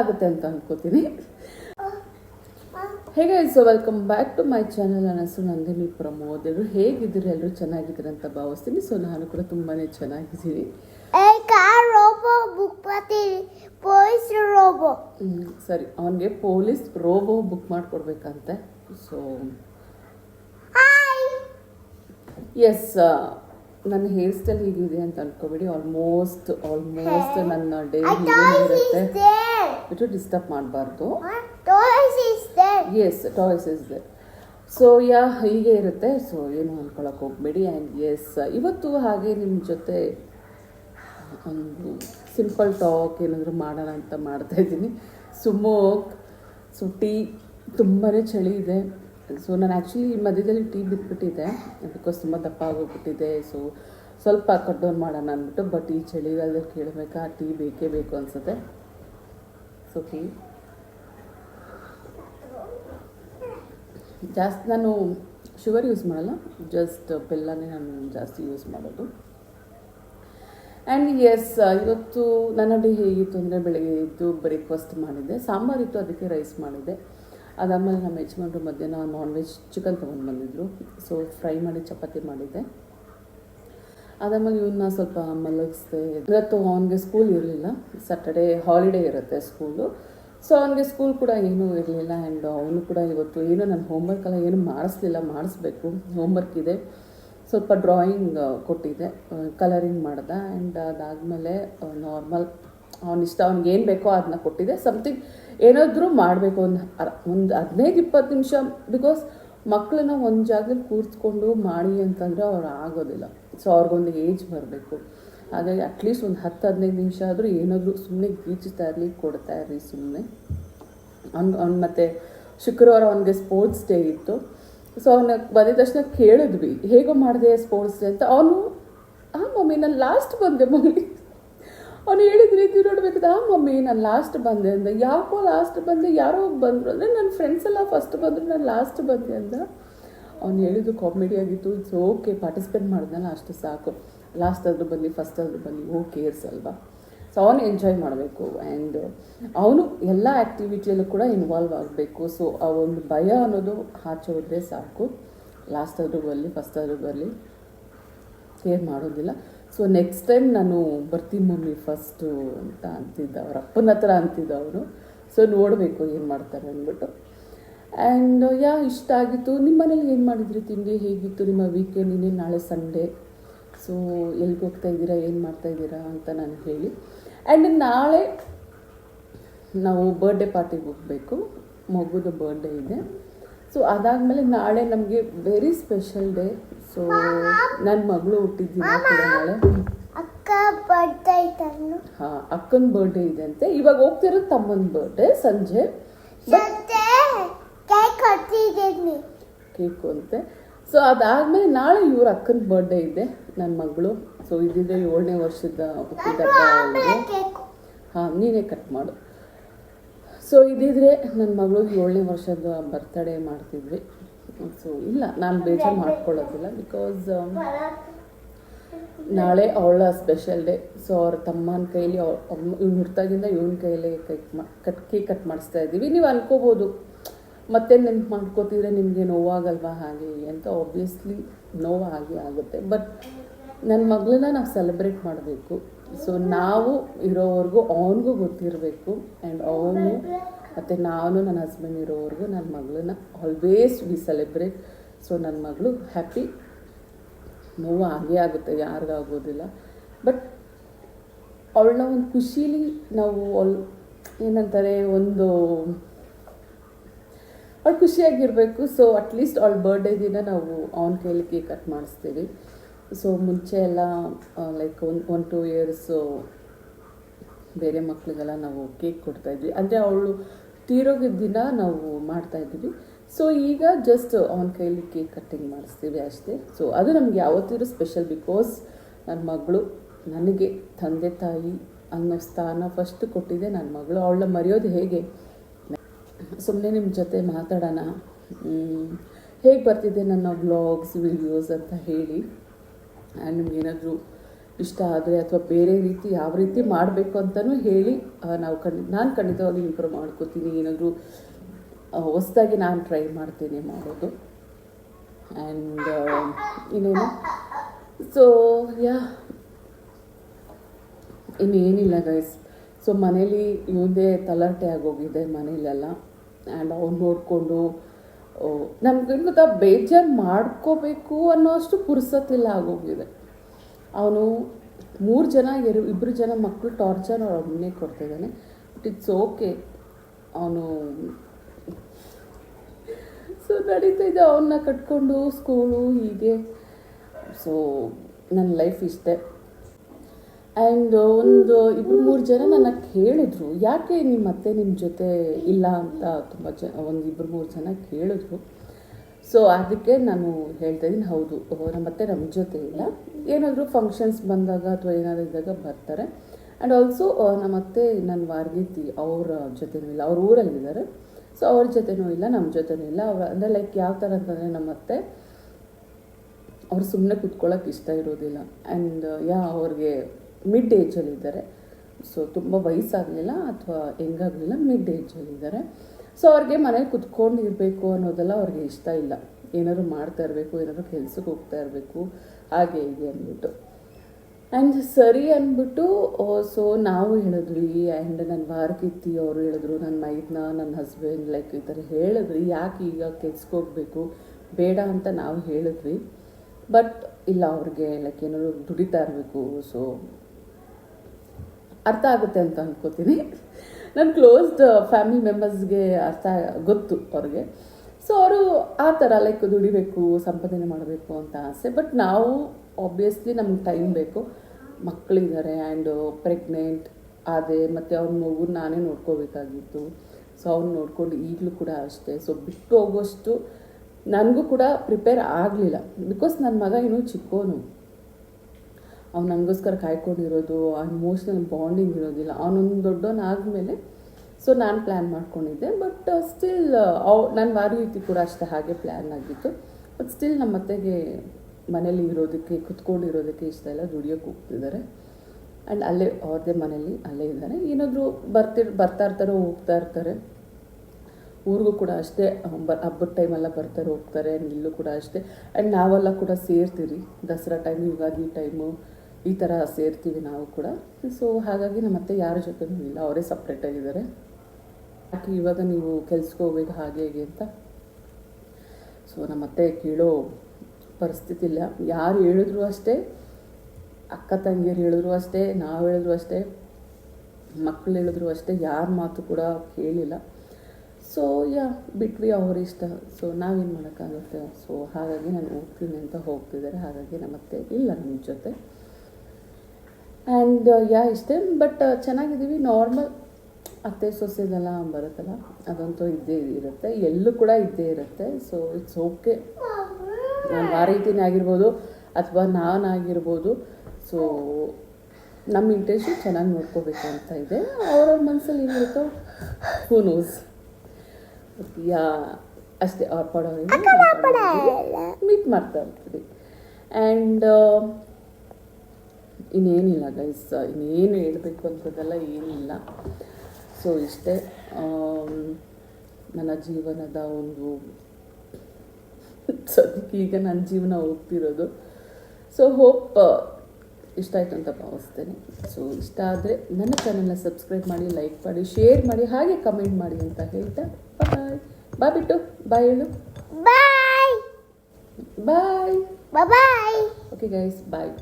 ಆಗುತ್ತೆ ಅಂತ ಅಂದ್ಕೋತೀನಿ ಹೇಗೆ so welcome back to my channel Anasu Nandini Pramod. ಎಲ್ಲರೂ ಹೇಗಿದ್ದೀರಿ? ಎಲ್ಲರೂ ಚೆನ್ನಾಗಿದ್ದೀರಿ ಅಂತ ಭಾವಿಸ್ತೀನಿ. ಸೊ ನಾನು ಕೂಡ ತುಂಬಾ ಚೆನ್ನಾಗಿದ್ದೀನಿ. ಸರಿ. ಅವನಿಗೆ ಪೊಲೀಸ್ ರೋಬೋ ಬುಕ್ ಮಾಡಿಕೊಡ್ಬೇಕಂತೆ. ಸೊ ಎಸ್ ನನ್ನ ಹೇರ್ ಸ್ಟೈಲ್ ಹೀಗಿದೆ ಅಂತ ಅನ್ಕೋಬೇಡಿ. ಆಲ್ಮೋಸ್ಟ್ ಆಲ್ಮೋಸ್ಟ್ ನನ್ನ ಡೇ ಇರುತ್ತೆ ಬಿಟ್ಟು ಡಿಸ್ಟರ್ಬ್ ಮಾಡಬಾರ್ದು. Yes toys is there so ya ಹೀಗೆ ಇರುತ್ತೆ. ಸೊ ಏನು ಅಂದ್ಕೊಳಕ್ಕೆ ಹೋಗ್ಬೇಡಿ. ಆ್ಯಂಡ್ ಎಸ್ ಇವತ್ತು ಹಾಗೆ ನಿಮ್ಮ ಜೊತೆ ಒಂದು ಸಿಂಪಲ್ ಟಾಕ್ ಏನಾದರೂ ಮಾಡೋಣ ಅಂತ ಮಾಡ್ತಾ ಇದ್ದೀನಿ. ಸುಮೋಕ್ ಸೊ ಟೀ ತುಂಬಾ ಚಳಿ ಇದೆ. ಸೊ ನಾನು ಆ್ಯಕ್ಚುಲಿ ಮಧ್ಯದಲ್ಲಿ ಟೀ ಬಿಟ್ಬಿಟ್ಟಿದೆ ಬಿಕಾಸ್ ತುಂಬ ದಪ್ಪ ಆಗೋಗ್ಬಿಟ್ಟಿದೆ. ಸೊ ಸ್ವಲ್ಪ ಕಟ್ ಡೌನ್ ಮಾಡೋಣ ಅಂದ್ಬಿಟ್ಟು ಬಟ್ ಈ ಚಳಿಗಾಲದಲ್ಲಿ ಕೇಳಬೇಕಾ ಟೀ ಬೇಕೇ ಬೇಕು ಅನಿಸುತ್ತೆ. ಸೊ ಟೀ ಜಾಸ್ತಿ ನಾನು ಶುಗರ್ ಯೂಸ್ ಮಾಡಲ್ಲ ಜಸ್ಟ್ ಬೆಲ್ಲನೇ ನಾನು ಜಾಸ್ತಿ ಯೂಸ್ ಮಾಡೋದು. ಆ್ಯಂಡ್ ಎಸ್ ಇವತ್ತು ನನ್ನ ಡೇ ಹೇಗಿತ್ತು ಅಂದರೆ ಬೆಳಗ್ಗೆ ಇದ್ದು ಬ್ರೇಕ್ಫಾಸ್ಟ್ ಮಾಡಿದ್ದೆ ಸಾಂಬಾರಿತ್ತು ಅದಕ್ಕೆ ರೈಸ್ ಮಾಡಿದ್ದೆ. ಅದಾದಮೇಲೆ ನಮ್ಮ ಯಜಮಾನ್ರು ಮಧ್ಯಾಹ್ನ ನಾನ್ ವೆಜ್ ಚಿಕನ್ ತೊಗೊಂಡು ಬಂದಿದ್ದರು ಸೊ ಫ್ರೈ ಮಾಡಿ, ಚಪಾತಿ ಮಾಡಿದ್ದೆ. ಅದಾದ್ಮೇಲೆ ಇವನ್ನ ಸ್ವಲ್ಪ ಮಲಗಿಸ್ದೆ. ಇವತ್ತು ಅವನಿಗೆ ಸ್ಕೂಲ್ ಇರಲಿಲ್ಲ. ಸ್ಯಾಟರ್ಡೇ ಹಾಲಿಡೇ ಇರುತ್ತೆ ಸ್ಕೂಲು ಸೊ ಅವನಿಗೆ ಸ್ಕೂಲ್ ಕೂಡ ಏನೂ ಇರಲಿಲ್ಲ ಆ್ಯಂಡ್ ಅವನು ಕೂಡ ಇವತ್ತು ಏನೂ ನಾನು ಹೋಮ್ವರ್ಕ್ ಎಲ್ಲ ಏನು ಮಾಡಿಸ್ಲಿಲ್ಲ, ಮಾಡಿಸ್ಬೇಕು. ಹೋಮ್ವರ್ಕ್ ಇದೆ. ಸ್ವಲ್ಪ ಡ್ರಾಯಿಂಗ್ ಕೊಟ್ಟಿದ್ದೆ. ಕಲರಿಂಗ್ ಮಾಡ್ದೆ ಆ್ಯಂಡ್ ಅದಾದಮೇಲೆ ನಾರ್ಮಲ್ ಅವನಿಷ್ಟ ಏನು ಬೇಕೋ ಅದನ್ನ ಕೊಟ್ಟಿದ್ದೆ. ಸಮಥಿಂಗ್ ಏನಾದರೂ ಮಾಡಬೇಕು. ಒಂದು ಒಂದು ಹದಿನೈದು ಇಪ್ಪತ್ತು ನಿಮಿಷ ಬಿಕಾಸ್ ಮಕ್ಕಳನ್ನ ಒಂದು ಜಾಗದಲ್ಲಿ ಕೂರಿಸ್ಕೊಂಡು ಮಾಡಿ ಅಂತಂದರೆ ಅವ್ರು ಆಗೋದಿಲ್ಲ. ಸೊ ಅವ್ರಿಗೊಂದು ಏಜ್ ಬರಬೇಕು. ಹಾಗಾಗಿ ಅಟ್ಲೀಸ್ಟ್ ಒಂದು ಹತ್ತು, ಹದಿನೈದು ನಿಮಿಷ ಆದರೂ ಏನಾದರೂ ಸುಮ್ಮನೆ ಗೀಚುತ್ತಾ ಇರಲಿ, ಕೊಡ್ತಾ ಇರಲಿ ಸುಮ್ಮನೆ ಅವ್ನು ಅವ್ನು ಮತ್ತು ಶುಕ್ರವಾರ ಅವನಿಗೆ ಸ್ಪೋರ್ಟ್ಸ್ ಡೇ ಇತ್ತು. ಸೊ ಅವನ ಬಂದಿದ ತಕ್ಷಣ ಕೇಳಿದ್ವಿ, ಹೇಗೋ ಮಾಡಿದೆ ಸ್ಪೋರ್ಟ್ಸ್ ಡೇ ಅಂತ? ಅವನು, ಆ ಮಮ್ಮಿ, ನಾನು ಲಾಸ್ಟ್ ಬಂದೆ ಮಮ್ಮಿ. ಅವನು ಹೇಳಿದ ರೀತಿ ನೋಡ್ಬೇಕಿದ್ದ ಆ ಮಮ್ಮಿ, ನಾನು ಲಾಸ್ಟ್ ಬಂದೆ ಅಂದ. ಯಾಕೋ ಲಾಸ್ಟ್ ಬಂದೆ, ಯಾರೋ ಬಂದರು ಅಂದರೆ ನನ್ನ ಫ್ರೆಂಡ್ಸ್ ಎಲ್ಲ ಫಸ್ಟ್ ಬಂದರು, ನಾನು ಲಾಸ್ಟ್ ಬಂದೆ ಅಂದ. ಅವ್ನು ಹೇಳಿದ್ದು ಕಾಮಿಡಿ ಆಗಿತ್ತು. ಇಟ್ಸ್ ಓಕೆ ಪಾರ್ಟಿಸಿಪೇಟ್ ಮಾಡಿದ್ನಲ್ಲ ಅಷ್ಟು ಸಾಕು. ಲಾಸ್ಟ್ ಆದರೂ ಬನ್ನಿ ಫಸ್ಟ್ ಆದರೂ ಬನ್ನಿ. ಓ ಕೇರ್ಸ್ ಅಲ್ವಾ? ಸೊ ಅವನು ಎಂಜಾಯ್ ಮಾಡಬೇಕು. ಆ್ಯಂಡ್ ಅವನು ಎಲ್ಲ ಆ್ಯಕ್ಟಿವಿಟಿಯಲ್ಲೂ ಕೂಡ ಇನ್ವಾಲ್ವ್ ಆಗಬೇಕು. ಸೊ ಆ ಒಂದು ಭಯ ಅನ್ನೋದು ಆಚೆ ಸಾಕು. ಲಾಸ್ಟ್ ಆದರೂ ಬರಲಿ ಫಸ್ಟ್ ಆದರೂ ಬರಲಿ ಕೇರ್ ಮಾಡೋದಿಲ್ಲ. ಸೊ ನೆಕ್ಸ್ಟ್ ಟೈಮ್ ನಾನು ಬರ್ತೀನಿ ಮಮ್ಮಿ ಫಸ್ಟು ಅಂತ ಅಂತಿದ್ದ. ಅವ್ರ ಅಪ್ಪನ ಹತ್ರ ಅಂತಿದ್ದ ಅವನು. ಸೊ ನೋಡಬೇಕು ಏನು ಮಾಡ್ತಾರೆ ಅಂದ್ಬಿಟ್ಟು. ಆ್ಯಂಡ್ ಯಾ ಇಷ್ಟ ಆಗಿತ್ತು. ನಿಮ್ಮ ಮನೇಲಿ ಏನು ಮಾಡಿದ್ರಿ? ತಿಂಡಿ ಹೇಗಿತ್ತು? ನಿಮ್ಮ ವೀಕೆಂಡ್ ಇನ್ನೇನು ನಾಳೆ ಸಂಡೇ ಸೊ ಎಲ್ಲಿಗೆ ಹೋಗ್ತಾ ಇದ್ದೀರಾ? ಏನು ಮಾಡ್ತಾ ಇದ್ದೀರಾ ಅಂತ ನಾನು ಹೇಳಿ. ಆ್ಯಂಡ್ ನಾಳೆ ನಾವು ಬರ್ಡೇ ಪಾರ್ಟಿಗೆ ಹೋಗಬೇಕು. ಮಗುದ ಬರ್ಡೇ ಇದೆ. ಸೊ ಅದಾದಮೇಲೆ ನಾಳೆ ನಮಗೆ ವೆರಿ ಸ್ಪೆಷಲ್ ಡೇ ಸೊ ನನ್ನ ಮಗಳು ಹುಟ್ಟಿದ್ದೀನಿ ನಾಳೆ. ಹಾಂ ಅಕ್ಕನ ಬರ್ಡೇ ಇದೆ ಅಂತೆ. ಇವಾಗ ಹೋಗ್ತಿರೋದು ತಮ್ಮನ ಬರ್ಡೇ ಸಂಜೆ. ಕೇಕ್ ಕಟ್ಟಿದ್ದೀನಿ ಕೇಕು ಅಂತೆ. ಸೊ ಅದಾದ್ಮೇಲೆ ನಾಳೆ ಇವ್ರ ಅಕ್ಕನ ಬರ್ಡೇ ಇದೆ ನನ್ನ ಮಗಳು. ಸೊ ಇದಿದ್ರೆ ಏಳನೇ ವರ್ಷದ ಅವಳಿಗೆ ಹಾಂ ನೀನೇ ಕಟ್ ಮಾಡು. ಸೊ ಇದಿದ್ರೆ ನನ್ನ ಮಗಳು ಏಳನೇ ವರ್ಷದ ಬರ್ತಡೇ ಮಾಡ್ತಿದ್ವಿ. ಸೊ ಇಲ್ಲ ನಾನು ಬೇಜಾರು ಮಾಡ್ಕೊಳ್ಳೋದಿಲ್ಲ ಬಿಕಾಸ್ ನಾಳೆ ಅವಳ ಸ್ಪೆಷಲ್ ಡೇ ಸೊ ಅವ್ರ ತಮ್ಮನ ಕೈಲಿ ಇವ್ನು ಹುಡ್ತಾಗಿಂದ ಇವನ ಕೈಲೇ ಕಟ್ ಮಾ ಕಟ್ ಕೇಕ್ ಕಟ್ ಮಾಡಿಸ್ತಾ ಇದ್ದೀವಿ. ನೀವು ಅನ್ಕೋಬೋದು. ಮತ್ತೆ ನೆನ್ಪು ಮಾಡ್ಕೋತಿದ್ರೆ ನಿಮಗೆ ನೋವಾಗಲ್ವಾ ಹಾಗೆ ಅಂತ ಆಬ್ವಿಯಸ್ಲಿ ಹಾಗೆ ಆಗುತ್ತೆ. ಬಟ್ ನನ್ನ ಮಗಳನ್ನ ನಾವು ಸೆಲೆಬ್ರೇಟ್ ಮಾಡಬೇಕು. ಸೊ ನಾವು ಇರೋವರೆಗೂ ಅವನಿಗೂ ಗೊತ್ತಿರಬೇಕು ಆ್ಯಂಡ್ ಅವನು ಮತ್ತು ನಾನು ನನ್ನ ಹಸ್ಬೆಂಡ್ ಇರೋವರೆಗೂ ನನ್ನ ಮಗಳನ್ನ ಆಲ್ವೇಸ್ ವಿ ಸೆಲೆಬ್ರೇಟ್ ಸೊ ನನ್ನ ಮಗಳು ಹ್ಯಾಪಿ ನೋವು ಆಗೇ ಆಗುತ್ತೆ ಯಾರಿಗಾಗೋದಿಲ್ಲ ಬಟ್ ಅವಳನ್ನ ಒಂದು ಖುಷೀಲಿ ನಾವು ಅವಳು ಏನಂತಾರೆ, ಒಂದು ಅವಳು ಖುಷಿಯಾಗಿರಬೇಕು. ಸೊ ಅಟ್ಲೀಸ್ಟ್ ಅವಳ ಬರ್ಡೇ ದಿನ ನಾವು ಅವನ ಕೈಲಿ ಕೇಕ್ ಕಟ್ ಮಾಡಿಸ್ತೀವಿ. ಸೊ ಮುಂಚೆ ಎಲ್ಲ like one one two years ಬೇರೆ ಮಕ್ಕಳಿಗೆಲ್ಲ ನಾವು ಕೇಕ್ ಕೊಡ್ತಾಯಿದ್ವಿ ಅಂದರೆ ಅವಳು ತೀರೋಗಿದ್ದ ದಿನ ನಾವು ಮಾಡ್ತಾಯಿದ್ವಿ ಸೊ ಈಗ ಜಸ್ಟ್ ಅವನ ಕೈಲಿ ಕೇಕ್ ಕಟ್ಟಿಂಗ್ ಮಾಡಿಸ್ತೀವಿ ಅಷ್ಟೇ. ಸೊ ಅದು ನಮ್ಗೆ ಯಾವತ್ತಿದ್ರೂ ಸ್ಪೆಷಲ್ ಬಿಕಾಸ್ ನನ್ನ ಮಗಳು ನನಗೆ ತಂದೆ ತಾಯಿ ಅನ್ನೋ ಸ್ಥಾನ ಫಸ್ಟ್ ಕೊಟ್ಟಿದೆ. ನನ್ನ ಮಗಳು ಅವಳನ್ನ ಮರೆಯೋದು ಹೇಗೆ? ಸುಮ್ಮನೆ ನಿಮ್ಮ ಜೊತೆ ಮಾತಾಡೋಣ. ಹೇಗೆ ಬರ್ತಿದೆ ನನ್ನ ವ್ಲಾಗ್ಸ್ ವಿಡಿಯೋಸ್ ಅಂತ ಹೇಳಿ. ನಿಮ್ಗೇನಾದರೂ ಇಷ್ಟ ಆದರೆ ಅಥವಾ ಬೇರೆ ರೀತಿ ಯಾವ ರೀತಿ ಮಾಡಬೇಕು ಅಂತಲೂ ಹೇಳಿ ನಾವು ಖಂಡಿತ ನಾನು ಖಂಡಿತವಾಗಿ ಇಂಪ್ರೂವ್ ಮಾಡ್ಕೋತೀನಿ. ಏನಾದರೂ ಹೊಸದಾಗಿ ನಾನು ಟ್ರೈ ಮಾಡ್ತೀನಿ ಮಾಡೋದು. ಆ್ಯಂಡ್ ಇನ್ನೇನು? ಸೊ ಯಾ, ಇನ್ನೇನಿಲ್ಲ ಗೈಸ್ ಸೊ ಮನೇಲಿ ಮುಂದೆ ತಲಾಟೆ ಆಗೋಗಿದೆ ಮನೇಲೆಲ್ಲ. ಆ್ಯಂಡ್ ಅವ್ನು ನೋಡಿಕೊಂಡು ನಮ್ಗೆ ಗೊತ್ತಾ ಬೇಜಾರು ಮಾಡ್ಕೋಬೇಕು ಅನ್ನೋ ಅಷ್ಟು ಪುರ್ಸತ್ತಿಲ್ಲ ಆಗೋಗಿದೆ. ಅವನು ಮೂರು ಜನ, ಎರಡು ಇಬ್ಬರು ಜನ ಮಕ್ಕಳು ಟಾರ್ಚರ್ ಅವ್ರ ಒಬ್ಬನೇ ಕೊಡ್ತಿದ್ದಾನೆ. ಬಟ್ ಇಟ್ಸ್ ಓಕೆ ಅವನು ಸೊ ನಡೀತಾ ಇದೆ. ಅವನ್ನ ಕಟ್ಕೊಂಡು ಸ್ಕೂಲು ಹೀಗೆ. ಸೊ ನನ್ನ ಲೈಫ್ ಇಷ್ಟೇ. ಆ್ಯಂಡ್ ಒಂದು ಇಬ್ಬರು ಮೂರು ಜನ ನನ್ನ ಕೇಳಿದ್ರು, ಯಾಕೆ ನಿಮ್ಮ ಅತ್ತೆ ನಿಮ್ಮ ಜೊತೆ ಇಲ್ಲ ಅಂತ? ತುಂಬ ಜ, ಒಂದು ಇಬ್ಬರು ಮೂರು ಜನ ಕೇಳಿದ್ರು. ಸೊ ಅದಕ್ಕೆ ನಾನು ಹೇಳ್ತಾ ಇದ್ದೀನಿ, ಹೌದು ನಮ್ಮ ಮತ್ತೆ ನಮ್ಮ ಜೊತೆ ಇಲ್ಲ. ಏನಾದರೂ ಫಂಕ್ಷನ್ಸ್ ಬಂದಾಗ ಅಥವಾ ಏನಾದರೂ ಇದ್ದಾಗ ಬರ್ತಾರೆ. ಆ್ಯಂಡ್ ಆಲ್ಸೋ ನಮ್ಮ ಅತ್ತೆ ನನ್ನ ವಾರ್ಗೀತಿ ಅವರ ಜೊತೆನೂ ಇಲ್ಲ, ಅವ್ರ ಊರಲ್ಲಿದ್ದಾರೆ. ಸೊ ಅವ್ರ ಜೊತೆನೂ ಇಲ್ಲ ನಮ್ಮ ಜೊತೆನೂ ಇಲ್ಲ. ಅವ್ರ, ಅಂದರೆ ಲೈಕ್ ಯಾವ ಥರ ಅಂತಂದರೆ ನಮ್ಮ ಅತ್ತೆ ಅವ್ರು ಸುಮ್ಮನೆ ಕುತ್ಕೊಳ್ಳೋಕೆ ಇಷ್ಟ ಇರೋದಿಲ್ಲ. ಆ್ಯಂಡ್ ಯಾ, ಅವ್ರಿಗೆ ಮಿಡ್ ಏಜಲ್ಲಿದ್ದಾರೆ ಸೊ ತುಂಬ ವಯಸ್ಸಾಗಲಿಲ್ಲ ಅಥವಾ ಹೆಂಗಾಗಲಿಲ್ಲ ಮಿಡ್ ಏಜಲ್ಲಿದ್ದಾರೆ ಸೊ ಅವ್ರಿಗೆ ಮನೇಲಿ ಕುತ್ಕೊಂಡು ಇರಬೇಕು ಅನ್ನೋದೆಲ್ಲ ಅವ್ರಿಗೆ ಇಷ್ಟ ಇಲ್ಲ. ಏನಾದ್ರು ಮಾಡ್ತಾ ಇರಬೇಕು, ಏನಾದ್ರು ಕೆಲ್ಸಕ್ಕೆ ಹೋಗ್ತಾ ಇರಬೇಕು, ಹಾಗೆ ಹೀಗೆ ಅಂದ್ಬಿಟ್ಟು. ಆ್ಯಂಡ್ ಸರಿ ಅಂದ್ಬಿಟ್ಟು ಸೊ ನಾವು ಹೇಳಿದ್ವಿ ಆ್ಯಂಡ್ ನನ್ನ ವಾರಕಿತ್ತಿ ಅವರು ಹೇಳಿದ್ರು ನನ್ನ ಮೈದ್ನ ನನ್ನ ಹಸ್ಬೆಂಡ್ ಲೈಕ್ ಈ ಥರ ಹೇಳಿದ್ರಿ, ಯಾಕೆ ಈಗ ಕೆಲ್ಸಕ್ಕೆ ಹೋಗಬೇಕು? ಬೇಡ ಅಂತ ನಾವು ಹೇಳಿದ್ವಿ. ಬಟ್ ಇಲ್ಲ, ಅವ್ರಿಗೆ ಲೈಕ್ ಏನಾದ್ರು ದುಡಿತಾ ಇರಬೇಕು ಸೊ ಅರ್ಥ ಆಗುತ್ತೆ ಅಂತ ಅಂದ್ಕೋತೀನಿ ನನ್ನ ಕ್ಲೋಸ್ಡ್ ಫ್ಯಾಮಿಲಿ ಮೆಂಬರ್ಸ್ಗೆ ಅರ್ಥ ಗೊತ್ತು ಅವ್ರಿಗೆ. ಸೊ ಅವರು ಆ ಥರ ಲೈಕ್ ದುಡಿಬೇಕು, ಸಂಪಾದನೆ ಮಾಡಬೇಕು ಅಂತ ಆಸೆ. ಬಟ್ ನಾವು ಆಬ್ವಿಯಸ್ಲಿ ನಮ್ಗೆ ಟೈಮ್ ಬೇಕು. ಮಕ್ಕಳಿದ್ದಾರೆ ಆ್ಯಂಡ್ ಪ್ರೆಗ್ನೆಂಟ್ ಆದೆ, ಮತ್ತು ಅವ್ರ ಮಗು ನಾನೇ ನೋಡ್ಕೋಬೇಕಾಗಿತ್ತು. ಸೊ ಅವ್ನು ನೋಡ್ಕೊಂಡು ಈಗಲೂ ಕೂಡ ಅಷ್ಟೇ. ಸೊ ಬಿಟ್ಟು ಹೋಗೋಷ್ಟು ನನಗೂ ಕೂಡ ಪ್ರಿಪೇರ್ ಆಗಲಿಲ್ಲ. ಬಿಕಾಸ್ ನನ್ನ ಮಗ ಇನ್ನೂ ಚಿಕ್ಕೋನು. ಅವ್ನು ನನಗೋಸ್ಕರ ಕಾಯ್ಕೊಂಡಿರೋದು ಇಮೋಷ್ನಲ್ ಬಾಂಡಿಂಗ್ ಇರೋದಿಲ್ಲ. ಅವನೊಂದು ದೊಡ್ಡವನ್ ಆದಮೇಲೆ ಸೊ ನಾನು ಪ್ಲ್ಯಾನ್ ಮಾಡ್ಕೊಂಡಿದ್ದೆ. ಬಟ್ ಸ್ಟಿಲ್ ಅವ್ ನನ್ನ ವಾರಿ ರೀತಿ ಕೂಡ ಅಷ್ಟೇ ಹಾಗೆ ಪ್ಲ್ಯಾನ್ ಆಗಿತ್ತು. ಬಟ್ ಸ್ಟಿಲ್ ನಮ್ಮ ಅತ್ತೆಗೆ ಮನೇಲಿ ಇರೋದಕ್ಕೆ, ಕುತ್ಕೊಂಡಿರೋದಕ್ಕೆ ಇಷ್ಟ ಇಲ್ಲ. ದುಡಿಯೋಕೆ ಹೋಗ್ತಿದ್ದಾರೆ ಆ್ಯಂಡ್ ಅಲ್ಲೇ ಅವ್ರದ್ದೇ ಮನೇಲಿ ಅಲ್ಲೇ ಇದ್ದಾರೆ ಏನಾದರೂ ಬರ್ತಿರ್ ಬರ್ತಾ ಇರ್ತಾರೆ, ಹೋಗ್ತಾ ಇರ್ತಾರೆ. ಊರಿಗೂ ಕೂಡ ಅಷ್ಟೇ ಬ ಹಬ್ಬದ ಟೈಮೆಲ್ಲ ಬರ್ತಾರೆ, ಹೋಗ್ತಾರೆ ಆ್ಯಂಡ್ ಇಲ್ಲೂ ಕೂಡ ಅಷ್ಟೇ. ಆ್ಯಂಡ್ ನಾವೆಲ್ಲ ಕೂಡ ಸೇರ್ತೀರಿ. ದಸರಾ ಟೈಮು ಯುಗಾದಿ ಟೈಮು ಈ ಥರ ಸೇರ್ತೀವಿ ನಾವು ಕೂಡ. ಸೊ ಹಾಗಾಗಿ ನಮ್ಮ ಅತ್ತೆ ಯಾರ ಜೊತೆನೂ ಇಲ್ಲ. ಅವರೇ ಸಪ್ರೇಟಾಗಿದ್ದಾರೆ ಯಾಕೆ ಇವಾಗ ನೀವು ಕೆಲ್ಸಕ್ಕೆ ಹೋಗ್ಬೇಕು ಹಾಗೆ ಹೇಗೆ ಅಂತ? ಸೊ ನಮ್ಮ ಅತ್ತೆ ಕೇಳೋ ಪರಿಸ್ಥಿತಿ ಇಲ್ಲ. ಯಾರು ಹೇಳಿದ್ರು ಅಷ್ಟೇ, ಅಕ್ಕ ತಂಗಿಯರು ಹೇಳಿದ್ರು ಅಷ್ಟೇ, ನಾವು ಹೇಳಿದ್ರು ಅಷ್ಟೇ ಮಕ್ಕಳು ಹೇಳಿದ್ರು ಅಷ್ಟೇ, ಯಾರ ಮಾತು ಕೂಡ ಕೇಳಿಲ್ಲ. ಸೊ ಯಾ, ಬಿಟ್ವಿ ಅವರಿಷ್ಟ ಸೊ ನಾವೇನು ಮಾಡೋಕ್ಕಾಗುತ್ತೆ? ಸೊ ಹಾಗಾಗಿ ನಾನು ಹೋಗ್ತೀನಿ ಅಂತ ಹೋಗ್ತಿದ್ದಾರೆ. ಹಾಗಾಗಿ ನಮ್ಮತ್ತೆ ಇಲ್ಲ ನಿಮ್ಮ ಜೊತೆ. ಆ್ಯಂಡ್ ಯಾ ಇಷ್ಟೇ ಬಟ್ ಚೆನ್ನಾಗಿದ್ದೀವಿ. ನಾರ್ಮಲ್ ಅತ್ತೆ ಸೊಸೆದೆಲ್ಲ ಬರುತ್ತಲ್ಲ, ಅದಂತೂ ಇದ್ದೇ ಇರುತ್ತೆ. ಎಲ್ಲೂ ಕೂಡ ಇದ್ದೇ ಇರುತ್ತೆ. ಸೊ ಇಟ್ಸ್ ಓಕೆ ನಾನು ಆ ರೀತಿನೇ ಆಗಿರ್ಬೋದು, ಅಥವಾ ನಾನಾಗಿರ್ಬೋದು ಸೊ ನಮ್ಮ ಇಂಟೆನ್ಷನ್ ಚೆನ್ನಾಗಿ ನೋಡ್ಕೋಬೇಕು ಅಂತ ಇದೆ. ಅವ್ರವ್ರ ಮನಸ್ಸಲ್ಲಿ ಏನಿರುತ್ತೋ ಹೂ ನೋಸ್ ಯಾ ಅಷ್ಟೇ ಅವ್ರ ಪಡೋರಿಗೆ ಮೀಟ್ ಮಾಡ್ತಾ ಇರ್ತೀವಿ. ಆ್ಯಂಡ್ ಇನ್ನೇನಿಲ್ಲ ಗೈಸ್ ಇನ್ನೇನು ಹೇಳಬೇಕು ಅಂಥದ್ದೆಲ್ಲ ಏನಿಲ್ಲ. ಸೊ ಇಷ್ಟೇ. ನನ್ನ ಜೀವನದ ಒಂದು ಸದ್ಯಕ್ಕೆ ಈಗ ನನ್ನ ಜೀವನ ಹೋಗ್ತಿರೋದು. ಸೊ ಹೋಪ್ ಇಷ್ಟ ಆಯಿತು ಅಂತ ಭಾವಿಸ್ತೇನೆ. ಸೊ ಇಷ್ಟ ಆದರೆ ನನ್ನ ಚಾನಲ್ನ ಸಬ್ಸ್ಕ್ರೈಬ್ ಮಾಡಿ ಲೈಕ್ ಮಾಡಿ ಶೇರ್ ಮಾಡಿ ಹಾಗೆ ಕಮೆಂಟ್ ಮಾಡಿ ಅಂತ ಹೇಳ್ತಾ ಬಾಯ್ ಬಾಯ್ ಬಿಟ್ಟು ಬಾಯ್ ಹೇಳು. Bye bye bye. Okay guys bye